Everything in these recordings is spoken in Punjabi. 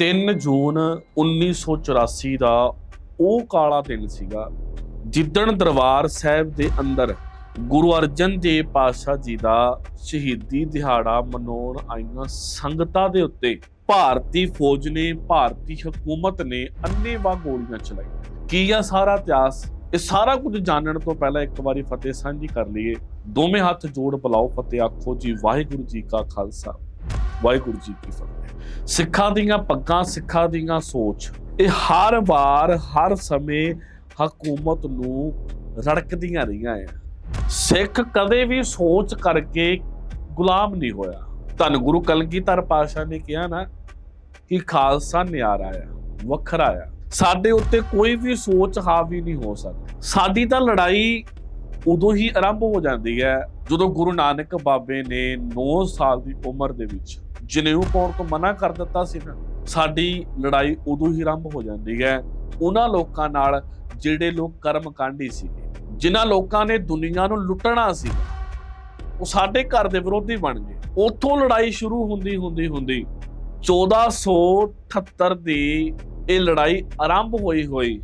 3 ਜੂਨ 1984 ਦਾ ਉਹ ਕਾਲਾ ਦਿਨ ਸੀਗਾ, ਜਿੱਦਣ ਦਰਬਾਰ ਸਾਹਿਬ ਦੇ ਅੰਦਰ ਗੁਰੂ ਅਰਜਨ ਦੇਵ ਪਾਤਸ਼ਾਹ ਜੀ ਦਾ ਸ਼ਹੀਦੀ ਦਿਹਾੜਾ ਮਨਾਉਣ ਆਈਆਂ ਸੰਗਤਾਂ ਦੇ ਉੱਤੇ ਭਾਰਤੀ ਫੌਜ ਨੇ, ਭਾਰਤੀ ਹਕੂਮਤ ਨੇ ਅੰਨ੍ਹੇਵਾਹ ਗੋਲੀਆਂ ਚਲਾਈਆਂ। ਕੀ ਆ ਸਾਰਾ ਇਤਿਹਾਸ? ਇਹ ਸਾਰਾ ਕੁਝ ਜਾਣਨ ਤੋਂ ਪਹਿਲਾਂ ਇੱਕ ਵਾਰੀ ਫਤਿਹ ਸਾਂਝੀ ਕਰ ਲਈਏ। ਦੋਵੇਂ ਹੱਥ ਜੋੜ ਬੁਲਾਓ, ਫਤਿਹ ਆਖੋ ਜੀ, ਵਾਹਿਗੁਰੂ ਜੀ ਕਾ ਖਾਲਸਾ, ਵਾਹਿਗੁਰੂ ਜੀ ਕੀ ਫਤਿਹ। ਸਿੱਖਾਂ ਦੀਆਂ ਪੱਗਾਂ, ਸਿੱਖਾਂ ਦੀਆਂ ਸੋਚ। ਇਹ ਹਰ ਵਾਰ, ਹਰ ਸਮੇਂ ਹਕੂਮਤ ਨੂੰ ਰੜਕਦੀਆਂ ਰਹੀਆਂ ਆ। ਸਿੱਖ ਕਦੇ ਵੀ ਸੋਚ ਕਰਕੇ ਗੁਲਾਮ ਨਹੀਂ ਹੋਇਆ। ਧੰਨ ਗੁਰੂ ਕਲਗੀਧਰ ਪਾਸ਼ਾ ਨੇ ਕਿਹਾ ਨਾ ਕਿ ਖਾਲਸਾ ਨਿਆਰਾ ਆ, ਵੱਖਰਾ ਆ। ਸਾਡੇ ਉੱਤੇ ਕੋਈ ਵੀ ਸੋਚ ਹਾਵੀ ਨਹੀਂ ਹੋ ਸਕਦੀ। ਸਾਡੀ ਤਾਂ ਲੜਾਈ ਉਦੋਂ ਹੀ ਆਰੰਭ ਹੋ ਜਾਂਦੀ ਹੈ ਜਦੋਂ ਗੁਰੂ ਨਾਨਕ ਬਾਬੇ ਨੇ 9 ਸਾਲ ਦੀ ਉਮਰ ਦੇ ਵਿੱਚ ਜਨੇਊ ਪਾਉਣ ਤੋਂ ਮਨਾ ਕਰ ਦਿੱਤਾ ਸੀ ਨਾ, ਸਾਡੀ ਲੜਾਈ ਉਦੋਂ ਹੀ ਆਰੰਭ ਹੋ ਜਾਂਦੀ ਹੈ। ਉਹਨਾਂ ਲੋਕਾਂ ਨਾਲ ਜਿਹੜੇ ਲੋਕ ਕਰਮ ਕਾਂਢੀ ਸੀਗੇ, ਜਿਨ੍ਹਾਂ ਲੋਕਾਂ ਨੇ ਦੁਨੀਆ ਨੂੰ ਲੁੱਟਣਾ ਸੀ, ਉਹ ਸਾਡੇ ਘਰ ਦੇ ਵਿਰੋਧੀ ਬਣ ਗਏ। ਉੱਥੋਂ ਲੜਾਈ ਸ਼ੁਰੂ ਹੁੰਦੀ ਹੁੰਦੀ ਹੁੰਦੀ 1478 ਦੀ ਇਹ ਲੜਾਈ ਆਰੰਭ ਹੋਈ ਹੋਈ,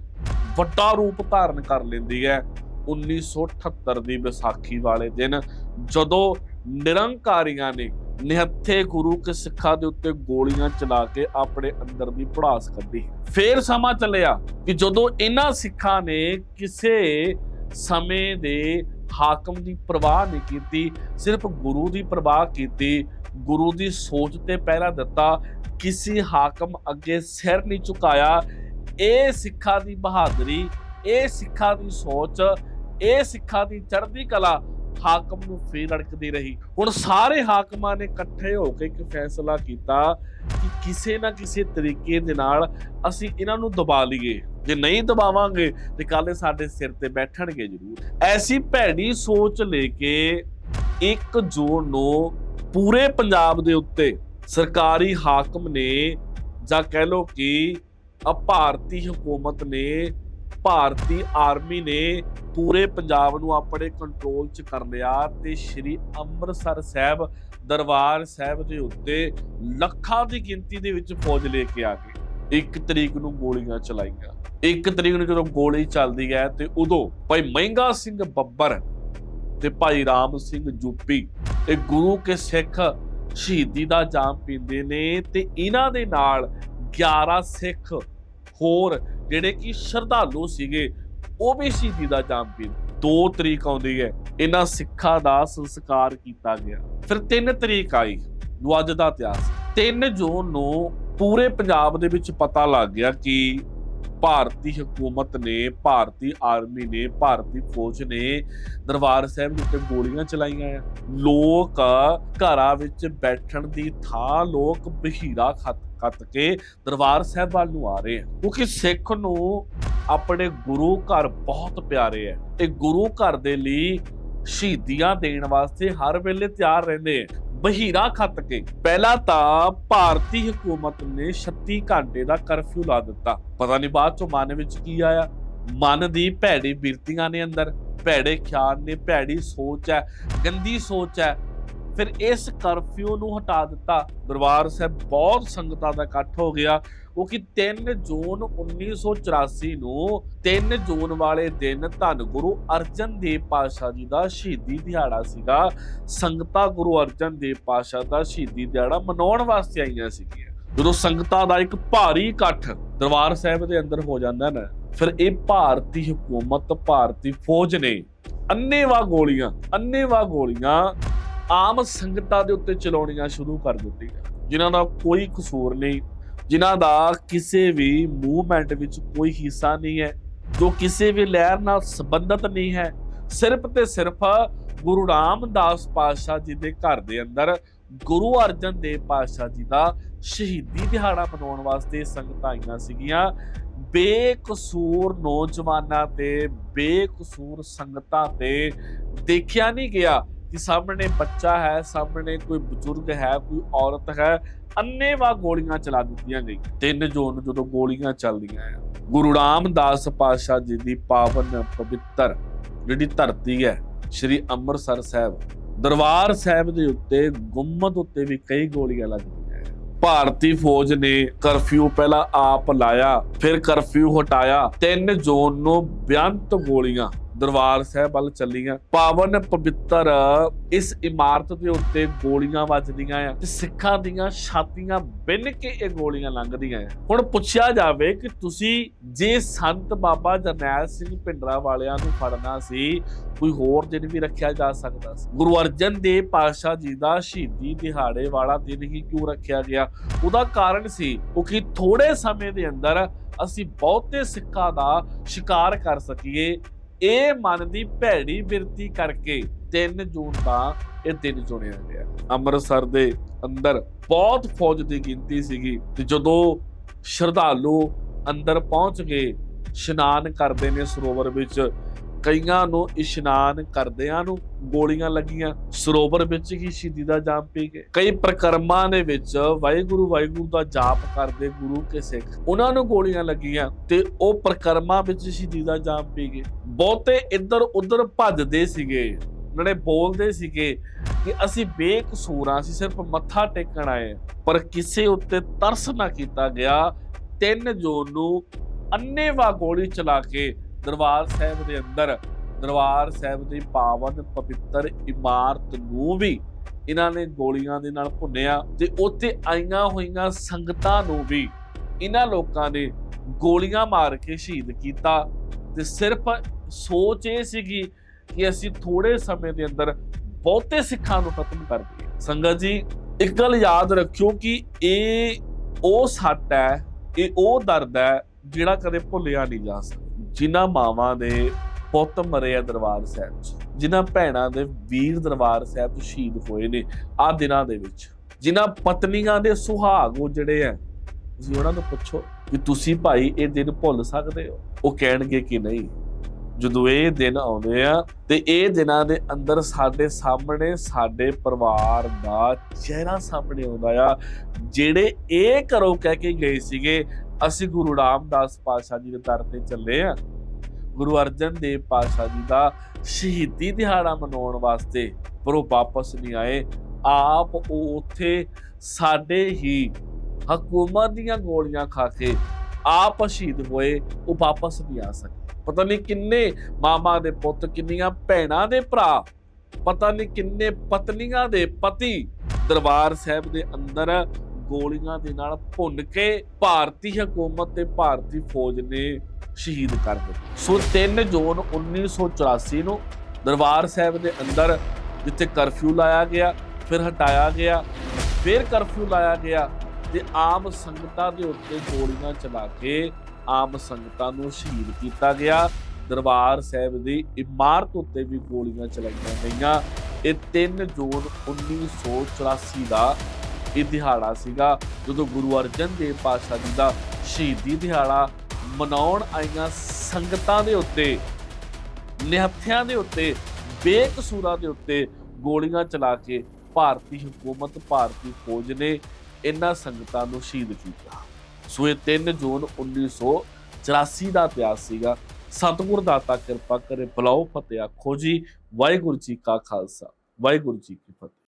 ਵੱਡਾ ਰੂਪ ਧਾਰਨ ਕਰ ਲੈਂਦੀ ਹੈ 1978 ਦੀ ਵਿਸਾਖੀ ਵਾਲੇ ਦਿਨ, ਜਦੋਂ ਨਿਰੰਕਾਰੀਆਂ ਨੇ ਨਿਹੱਥੇ ਗੁਰੂ ਕੇ ਸਿੱਖਾਂ ਦੇ ਉੱਤੇ ਗੋਲੀਆਂ ਚਲਾ ਕੇ ਆਪਣੇ ਅੰਦਰ ਦੀ ਪੜਾਸ ਕੱਢੀ। ਫੇਰ ਸਮਾਂ ਚੱਲਿਆ ਕਿ ਜਦੋਂ ਇਹਨਾਂ ਸਿੱਖਾਂ ਨੇ ਕਿਸੇ ਸਮੇਂ ਦੇ ਹਾਕਮ ਦੀ ਪਰਵਾਹ ਨਹੀਂ ਕੀਤੀ, ਸਿਰਫ ਗੁਰੂ ਦੀ ਪਰਵਾਹ ਕੀਤੀ, ਗੁਰੂ ਦੀ ਸੋਚ ਤੇ ਪਹਿਰਾ ਦਿੱਤਾ, ਕਿਸੇ ਹਾਕਮ ਅੱਗੇ ਸਿਰ ਨਹੀਂ ਝੁਕਾਇਆ, ਇਹ ਸਿੱਖਾਂ ਦੀ ਬਹਾਦਰੀ, ਇਹ ਸਿੱਖਾਂ ਦੀ ਸੋਚ, ਇਹ ਸਿੱਖਾਂ ਦੀ ਚੜ੍ਹਦੀ ਕਲਾ ਹਾਕਮ ਨੂੰ ਫੇਰ ਅੜਕਦੀ ਰਹੀ। ਹੁਣ ਸਾਰੇ ਹਾਕਮਾਂ ਨੇ ਇਕੱਠੇ ਹੋ ਕੇ ਇੱਕ ਫੈਸਲਾ ਕੀਤਾ ਕਿ ਕਿਸੇ ਨਾ ਕਿਸੇ ਤਰੀਕੇ ਦੇ ਨਾਲ ਅਸੀਂ ਇਹਨਾਂ ਨੂੰ ਦਬਾ ਲਈਏ। ਜੇ ਨਹੀਂ ਦਬਾਵਾਂਗੇ, ਤੇ ਕੱਲ ਸਾਡੇ ਸਿਰ ਤੇ ਬੈਠਣਗੇ ਜ਼ਰੂਰ। ਐਸੀ ਭੈੜੀ ਸੋਚ ਲੈ ਕੇ 1 ਜੂਨ ਨੂੰ ਪੂਰੇ ਪੰਜਾਬ ਦੇ ਉੱਤੇ ਸਰਕਾਰੀ ਹਾਕਮ ਨੇ ਜਾਂ ਕਹਿ ਲੋ ਕਿ ਭਾਰਤੀ ਹਕੂਮਤ ਨੇ, ਭਾਰਤੀ ਆਰਮੀ ਨੇ ਪੂਰੇ ਪੰਜਾਬ ਨੂੰ ਆਪਣੇ ਕੰਟਰੋਲ 'ਚ ਕਰ ਲਿਆ ਤੇ ਸ਼੍ਰੀ ਅੰਮ੍ਰਿਤਸਰ ਸਾਹਿਬ, ਦਰਬਾਰ ਸਾਹਿਬ ਦੇ ਉੱਤੇ ਲੱਖਾਂ ਦੀ ਗਿਣਤੀ ਦੇ ਵਿੱਚ ਫੌਜ ਲੈ ਕੇ ਆ ਗਏ ਇੱਕ ਤਰੀਕ ਨੂੰ ਗੋਲੀਆਂ ਚਲਾਈਆਂ। ਇੱਕ ਤਰੀਕ ਨੂੰ ਜਦੋਂ ਗੋਲੀ ਚੱਲਦੀ ਹੈ ਤੇ ਉਦੋਂ ਭਾਈ ਮਹਿੰਗਾ ਸਿੰਘ ਬੱਬਰ ਤੇ ਭਾਈ ਰਾਮ ਸਿੰਘ ਜੂਪੀ ਇਹ ਗੁਰੂ ਕੇ ਸਿੱਖ ਸ਼ਹੀਦੀ ਦਾ ਜਾਮ ਪੀਂਦੇ ਨੇ ਤੇ ਇਹਨਾਂ ਦੇ ਨਾਲ 11 ਸਿੱਖ ਹੋਰ ਜਿਹੜੇ ਕਿ ਸ਼ਰਧਾਲੂ ਸੀਗੇ ਉਹ ਵੀ ਸ਼ਹੀਦੀ ਦਾ ਜਾਮ ਪੀਂਦੇ 2 ਤਰੀਕ ਆਉਂਦੀ ਹੈ। ਇਹਨਾਂ ਸਿੱਖਾਂ ਦਾ ਸੰਸਕਾਰ ਕੀਤਾ ਗਿਆ। ਫਿਰ 3 ਤਰੀਕ ਆਈ। ਜੋ ਅੱਜ ਦਾ ਇਤਿਹਾਸ। 3 ਜੂਨ ਨੂੰ ਪੂਰੇ ਪੰਜਾਬ ਦੇ ਵਿੱਚ ਪਤਾ ਲੱਗ ਗਿਆ ਕਿ ਭਾਰਤੀ ਹਕੂਮਤ ਨੇ, ਭਾਰਤੀ ਆਰਮੀ ਨੇ, ਭਾਰਤੀ ਫੌਜ ਨੇ ਦਰਬਾਰ ਸਾਹਿਬ ਦੇ ਉੱਤੇ ਗੋਲੀਆਂ ਚਲਾਈਆਂ ਆ। ਲੋਕ ਘਰਾਂ ਵਿੱਚ ਬੈਠਣ ਦੀ ਥਾਂ ਲੋਕ ਬਹੀਰਾ ਖੱਤ ਕੱਤ ਕੇ ਦਰਬਾਰ ਸਾਹਿਬ ਵੱਲ ਨੂੰ ਆ ਰਹੇ ਆ। ਕਿਉਂਕਿ ਸਿੱਖ ਨੂੰ ਆਪਣੇ ਗੁਰੂ ਘਰ ਬਹੁਤ ਪਿਆਰੇ ਹੈ ਤੇ ਗੁਰੂ ਘਰ ਦੇ ਲਈ ਸ਼ਹੀਦੀਆਂ ਦੇਣ ਵਾਸਤੇ ਹਰ ਵੇਲੇ ਤਿਆਰ ਰਹਿੰਦੇ ਆ ਬਹੀਰਾ ਖੱਤ ਕੇ। ਪਹਿਲਾਂ ਤਾਂ ਭਾਰਤੀ ਹਕੂਮਤ ਨੇ 36 ਘੰਟੇ ਦਾ ਕਰਫਿਊ ਲਾ ਦਿੱਤਾ। ਪਤਾ ਨਹੀਂ ਬਾਅਦ ਚੋਂ ਮਨ ਵਿੱਚ ਕੀ ਆਇਆ। ਮਨ ਦੀ ਭੈੜੀ ਬਿਰਤੀਆਂ ਨੇ ਅੰਦਰ। ਭੈੜੇ ਖਿਆਲ ਨੇ, ਭੈੜੀ ਸੋਚ ਹੈ ਗੰਦੀ ਸੋਚ ਹੈ ਫਿਰ ਇਸ ਕਰਫਿਊ ਨੂੰ ਹਟਾ ਦਿੱਤਾ। ਦਰਬਾਰ ਸਾਹਿਬ ਬਹੁਤ ਸੰਗਤਾਂ ਦਾ ਇਕੱਠ ਹੋ ਗਿਆ। ਉਹ ਕਿ 3 ਜੂਨ 1984 ਨੂੰ 3 ਜੂਨ ਵਾਲੇ ਦਿਨ ਧੰਨ ਗੁਰੂ ਅਰਜਨ ਦੇਵ ਪਾਤਸ਼ਾਹ ਜੀ ਦਾ ਸ਼ਹੀਦੀ ਦਿਹਾੜਾ ਸੀਗਾ। ਸੰਗਤਾਂ ਗੁਰੂ ਅਰਜਨ ਦੇਵ ਪਾਤਸ਼ਾਹ ਦਾ ਸ਼ਹੀਦੀ ਦਿਹਾੜਾ ਮਨਾਉਣ ਵਾਸਤੇ ਆਈਆਂ ਸੀਗੀਆਂ। ਜਦੋਂ ਸੰਗਤਾਂ ਦਾ ਇੱਕ ਭਾਰੀ ਇਕੱਠ ਦਰਬਾਰ ਸਾਹਿਬ ਦੇ ਅੰਦਰ ਹੋ ਜਾਂਦਾ ਨਾ, ਫਿਰ ਇਹ ਭਾਰਤੀ ਹਕੂਮਤ, ਭਾਰਤੀ ਫੌਜ ਨੇ ਅੰਨੇਵਾਹ ਗੋਲੀਆਂ ਅੰਨੇਵਾਹ ਗੋਲੀਆਂ ਆਮ ਸੰਗਤਾਂ ਦੇ ਉੱਤੇ ਚਲਾਉਣੀਆਂ ਸ਼ੁਰੂ ਕਰ ਦਿੱਤੀਆਂ। ਜਿਨ੍ਹਾਂ ਦਾ ਕੋਈ ਕਸੂਰ ਨਹੀਂ, ਜਿਨ੍ਹਾਂ ਦਾ ਕਿਸੇ ਵੀ ਮੂਵਮੈਂਟ ਵਿੱਚ ਕੋਈ ਹਿੱਸਾ ਨਹੀਂ ਹੈ, ਜੋ ਕਿਸੇ ਵੀ ਲਹਿਰ ਨਾਲ ਸੰਬੰਧਿਤ ਨਹੀਂ ਹੈ, ਸਿਰਫ ਤੇ ਸਿਰਫ ਗੁਰੂ ਰਾਮਦਾਸ ਪਾਤਸ਼ਾਹ ਜੀ ਦੇ ਘਰ ਦੇ ਅੰਦਰ ਗੁਰੂ ਅਰਜਨ ਦੇਵ ਪਾਤਸ਼ਾਹ ਜੀ ਦਾ ਸ਼ਹੀਦੀ ਦਿਹਾੜਾ ਮਨਾਉਣ ਵਾਸਤੇ ਸੰਗਤਾਂ ਆਈਆਂ ਸੀਗੀਆਂ। ਬੇਕਸੂਰ ਨੌਜਵਾਨਾਂ ਤੇ ਬੇਕਸੂਰ ਸੰਗਤਾਂ ਤੇ ਦੇਖਿਆ ਨਹੀਂ ਗਿਆ ਕਿ ਸਾਹਮਣੇ ਬੱਚਾ ਹੈ, ਸਾਹਮਣੇ ਕੋਈ ਬਜ਼ੁਰਗ ਹੈ, ਕੋਈ ਔਰਤ ਹੈ ਅੰਨੇਵਾ ਗੋਲੀਆਂ ਚਲਾ ਦਿੱਤੀਆਂ ਗਈਆਂ। 3 ਜੂਨ ਜਦੋਂ ਗੋਲੀਆਂ ਚੱਲਦੀਆਂ ਆ, ਗੁਰੂ ਰਾਮਦਾਸ ਪਾਤਸ਼ਾਹ ਜੀ ਦੀ ਪਾਵਨ ਪਵਿੱਤਰ ਜਿਹੜੀ ਧਰਤੀ ਹੈ, ਸ੍ਰੀ ਅੰਮ੍ਰਿਤਸਰ ਸਾਹਿਬ, ਦਰਬਾਰ ਸਾਹਿਬ ਦੇ ਉੱਤੇ ਗੁੰਮਦ ਉੱਤੇ ਵੀ ਕਈ ਗੋਲੀਆਂ ਲੱਗਦੀਆਂ ਭਾਰਤੀ ਫੌਜ ਨੇ ਕਰਫਿਊ ਪਹਿਲਾਂ ਆਪ ਲਾਇਆ, ਫਿਰ ਕਰਫਿਊ ਹਟਾਇਆ। ਤਿੰਨ ਜੂਨ ਨੂੰ ਬੇਅੰਤ ਗੋਲੀਆਂ ਦਰਬਾਰ ਸਾਹਿਬ ਵੱਲ ਚੱਲੀਆਂ। ਪਾਵਨ ਪਵਿੱਤਰ ਇਸ ਇਮਾਰਤ ਦੇ ਉੱਤੇ ਗੋਲੀਆਂ ਵੱਜਦੀਆਂ ਆ ਤੇ ਸਿੱਖਾਂ ਦੀਆਂ ਛਾਤੀਆਂ ਬਿੰਨ ਕੇ ਇਹ ਗੋਲੀਆਂ ਲੰਘਦੀਆਂ ਆ। ਹੁਣ ਪੁੱਛਿਆ ਜਾਵੇ ਕਿ ਤੁਸੀਂ ਜੇ ਸੰਤ ਬਾਬਾ ਜਰਨੈਲ ਸਿੰਘ ਭਿੰਡਰਾ ਵਾਲਿਆਂ ਨੂੰ ਫੜਨਾ ਸੀ, ਕੋਈ ਹੋਰ ਦਿਨ ਵੀ ਰੱਖਿਆ ਜਾ ਸਕਦਾ ਸੀ? ਗੁਰੂ ਅਰਜਨ ਦੇਵ ਪਾਤਸ਼ਾਹ ਜੀ ਦਾ ਸ਼ਹੀਦੀ ਦਿਹਾੜੇ ਵਾਲਾ ਦਿਨ ਹੀ ਕਿਉਂ ਰੱਖਿਆ ਗਿਆ? ਉਹਦਾ ਕਾਰਨ ਸੀ ਕਿਉਂਕਿ ਥੋੜੇ ਸਮੇਂ ਦੇ ਅੰਦਰ ਅਸੀਂ ਬਹੁਤੇ ਸਿੱਖਾਂ ਦਾ ਸ਼ਿਕਾਰ ਕਰ ਸਕੀਏ। ਇਹ ਮਨ ਦੀ ਭੈੜੀ ਬਿਰਤੀ ਕਰਕੇ 3 ਜੂਨ ਦਾ ਇਹ ਦਿਨ ਚੁਣਿਆ ਗਿਆ। ਅੰਮ੍ਰਿਤਸਰ ਦੇ ਅੰਦਰ ਬਹੁਤ ਫੌਜ ਦੀ ਗਿਣਤੀ ਸੀਗੀ ਤੇ ਜਦੋਂ ਸ਼ਰਧਾਲੂ ਅੰਦਰ ਪਹੁੰਚ ਗਏ ਇਸ਼ਨਾਨ ਕਰਦੇ ਨੇ ਸਰੋਵਰ ਵਿੱਚ ਕਈਆਂ ਨੂੰ ਇਸ਼ਨਾਨ ਕਰਦਿਆਂ ਨੂੰ ਗੋਲੀਆਂ ਲੱਗੀਆਂ, ਸਰੋਵਰ ਵਿੱਚ ਹੀ ਸ਼ਹੀਦੀ ਦਾ ਜਾਮ ਪੀ ਗਏ। ਕਈ ਪ੍ਰਕਰਮਾਂ ਦੇ ਵਿੱਚ ਵਾਹਿਗੁਰੂ ਵਾਹਿਗੁਰੂ ਦਾ ਜਾਪ ਕਰਦੇ ਗੁਰੂ ਕੇ ਸਿੱਖ, ਉਹਨਾਂ ਨੂੰ ਗੋਲੀਆਂ ਲੱਗੀਆਂ ਤੇ ਉਹ ਪ੍ਰਕਰਮਾਂ ਵਿੱਚ ਸ਼ਹੀਦੀ ਦਾ ਜਾਮ ਪੀ ਗਏ। ਬਹੁਤੇ ਇੱਧਰ ਉੱਧਰ ਭੱਜਦੇ ਸੀਗੇ ਉਹਨਾਂ ਨੇ ਬੋਲਦੇ ਸੀਗੇ ਕਿ ਅਸੀਂ ਬੇਕਸੂਰ ਹਾਂ, ਅਸੀਂ ਸਿਰਫ ਮੱਥਾ ਟੇਕਣ ਆਏ ਪਰ ਕਿਸੇ ਉੱਤੇ ਤਰਸ ਨਾ ਕੀਤਾ ਗਿਆ। 3 ਜੂਨ ਨੂੰ ਅੰਨੇਵਾ ਗੋਲੀ ਚਲਾ ਕੇ ਦਰਬਾਰ ਸਾਹਿਬ ਦੇ ਅੰਦਰ, ਦਰਬਾਰ ਸਾਹਿਬ ਦੀ ਪਾਵਨ ਪਵਿੱਤਰ ਇਮਾਰਤ ਨੂੰ ਵੀ ਇਹਨਾਂ ਨੇ ਗੋਲੀਆਂ ਦੇ ਨਾਲ ਭੁੰਨਿਆ ਤੇ ਉੱਥੇ ਆਈਆਂ ਹੋਈਆਂ ਸੰਗਤਾਂ ਨੂੰ ਵੀ ਇਹਨਾਂ ਲੋਕਾਂ ਨੇ ਗੋਲੀਆਂ ਮਾਰ ਕੇ ਸ਼ਹੀਦ ਕੀਤਾ। ਤੇ ਸਿਰਫ ਸੋਚ ਇਹ ਸੀਗੀ ਕਿ ਅਸੀਂ ਥੋੜੇ ਸਮੇਂ ਦੇ ਅੰਦਰ ਬਹੁਤੇ ਸਿੱਖਾਂ ਨੂੰ ਖਤਮ ਕਰ ਦਈਏ। ਸੰਗਤ ਜੀ, ਇੱਕ ਗੱਲ ਯਾਦ ਰੱਖਿਓ ਕਿ ਇਹ ਉਹ ਸੱਟ ਹੈ, ਇਹ ਉਹ ਦਰਦ ਹੈ ਜਿਹੜਾ ਕਦੇ ਭੁੱਲਿਆ ਨਹੀਂ ਜਾ ਸਕਦਾ। ਜਿਨ੍ਹਾਂ ਮਾਵਾਂ ਦੇ ਪੁੱਤ ਮਰੇ ਆ ਦਰਬਾਰ ਸਾਹਿਬ 'ਚ, ਜਿਨ੍ਹਾਂ ਭੈਣਾਂ ਦੇ ਵੀਰ ਦਰਬਾਰ ਸਾਹਿਬ 'ਚ ਸ਼ਹੀਦ ਹੋਏ ਨੇ ਆ ਦਿਨਾਂ ਦੇ ਵਿੱਚ, ਜਿਨ੍ਹਾਂ ਪਤਨੀਆਂ ਦੇ ਸੁਹਾਗ ਉਹ ਜਿਹੜੇ ਆ ਤੁਸੀਂ ਉਹਨਾਂ ਨੂੰ ਪੁੱਛੋ ਕਿ ਤੁਸੀਂ ਭਾਈ ਇਹ ਦਿਨ ਭੁੱਲ ਸਕਦੇ ਹੋ? ਉਹ ਕਹਿਣਗੇ ਕਿ ਨਹੀਂ, ਜਦੋਂ ਇਹ ਦਿਨ ਆਉਂਦੇ ਆ ਤੇ ਇਹ ਦਿਨਾਂ ਦੇ ਅੰਦਰ ਸਾਡੇ ਸਾਹਮਣੇ ਸਾਡੇ ਪਰਿਵਾਰ ਦਾ ਚਿਹਰਾ ਸਾਹਮਣੇ ਆਉਂਦਾ ਆ, ਜਿਹੜੇ ਇਹ ਘਰੋਂ ਕਹਿ ਕੇ ਗਏ ਸੀਗੇ ਅਸੀਂ ਗੁਰੂ ਰਾਮਦਾਸ ਪਾਤਸ਼ਾਹ ਜੀ ਦੇ ਦਰ ਤੇ ਚੱਲੇ ਆ। ਗੁਰੂ ਅਰਜਨ ਦੇਵ ਪਾਤਸ਼ਾਹ ਜੀ ਦਾ ਸ਼ਹੀਦੀ ਦਿਹਾੜਾ ਮਨਾਉਣ ਵਾਸਤੇ ਪਰ ਉਹ ਵਾਪਸ ਨਹੀਂ ਆਏ। ਆਪ ਉਹ ਉੱਥੇ ਸਾਡੇ ਹੀ ਹਕੂਮਤ ਦੀਆਂ ਗੋਲੀਆਂ ਖਾ ਕੇ ਆਪ ਸ਼ਹੀਦ ਹੋਏ, ਉਹ ਵਾਪਸ ਨਹੀਂ ਆ ਸਕੇ। ਪਤਾ ਨਹੀਂ ਕਿੰਨੇ ਮਾਮਾ ਦੇ ਪੁੱਤ, ਕਿੰਨੀਆਂ ਭੈਣਾਂ ਦੇ ਭਰਾ, ਪਤਾ ਨਹੀਂ ਕਿੰਨੇ ਪਤਨੀਆਂ ਦੇ ਪਤੀ ਦਰਬਾਰ ਸਾਹਿਬ ਦੇ ਅੰਦਰ ਗੋਲੀਆਂ ਦੇ ਨਾਲ ਭੁੰਨ ਕੇ ਭਾਰਤੀ ਹਕੂਮਤ ਤੇ ਭਾਰਤੀ ਫੌਜ ਨੇ ਸ਼ਹੀਦ ਕਰ ਦਿੱਤਾ। ਸੋ 3 ਜੂਨ 1984 ਨੂੰ ਦਰਬਾਰ ਸਾਹਿਬ ਦੇ ਅੰਦਰ ਜਿੱਥੇ ਕਰਫਿਊ ਲਾਇਆ ਗਿਆ, ਫਿਰ ਹਟਾਇਆ ਗਿਆ, ਫਿਰ ਕਰਫਿਊ ਲਾਇਆ ਗਿਆ ਤੇ ਆਮ ਸੰਗਤਾਂ ਦੇ ਉੱਤੇ ਗੋਲੀਆਂ ਚਲਾ ਕੇ ਆਮ ਸੰਗਤਾਂ ਨੂੰ ਸ਼ਹੀਦ ਕੀਤਾ ਗਿਆ। ਦਰਬਾਰ ਸਾਹਿਬ ਦੀ ਇਮਾਰਤ ਉੱਤੇ ਵੀ ਗੋਲੀਆਂ ਚਲਾਈਆਂ ਗਈਆਂ। ਇਹ 3 ਜੂਨ 1984 ਦਾ ਇਹ ਦਿਹਾੜਾ ਸੀਗਾ, ਜਦੋਂ ਗੁਰੂ ਅਰਜਨ ਦੇਵ ਪਾਤਸ਼ਾਹ ਜੀ ਦਾ ਸ਼ਹੀਦੀ ਦਿਹਾੜਾ ਮਨਾਉਣ ਆਈਆਂ ਸੰਗਤਾਂ ਦੇ ਉੱਤੇ, ਨਿਹੱਥਿਆਂ ਦੇ ਉੱਤੇ, ਬੇਕਸੂਰਾਂ ਦੇ ਉੱਤੇ ਗੋਲੀਆਂ ਚਲਾ ਕੇ ਭਾਰਤੀ ਹਕੂਮਤ, ਭਾਰਤੀ ਫੌਜ ਨੇ ਇਹਨਾਂ ਸੰਗਤਾਂ ਨੂੰ ਸ਼ਹੀਦ ਕੀਤਾ। ਸੋ ਇਹ 3 ਜੂਨ 1984 ਦਾ ਇਤਿਹਾਸ ਸੀਗਾ। ਸਤਿਗੁਰ ਦਾਤਾ ਕਿਰਪਾ ਕਰੇ ਬਲਾਓ, ਫਤਿਹ ਆਖੋ ਜੀ। ਵਾਹਿਗੁਰੂ ਜੀ ਕਾ ਖਾਲਸਾ, ਵਾਹਿਗੁਰੂ ਜੀ ਕੀ ਫਤਿਹ।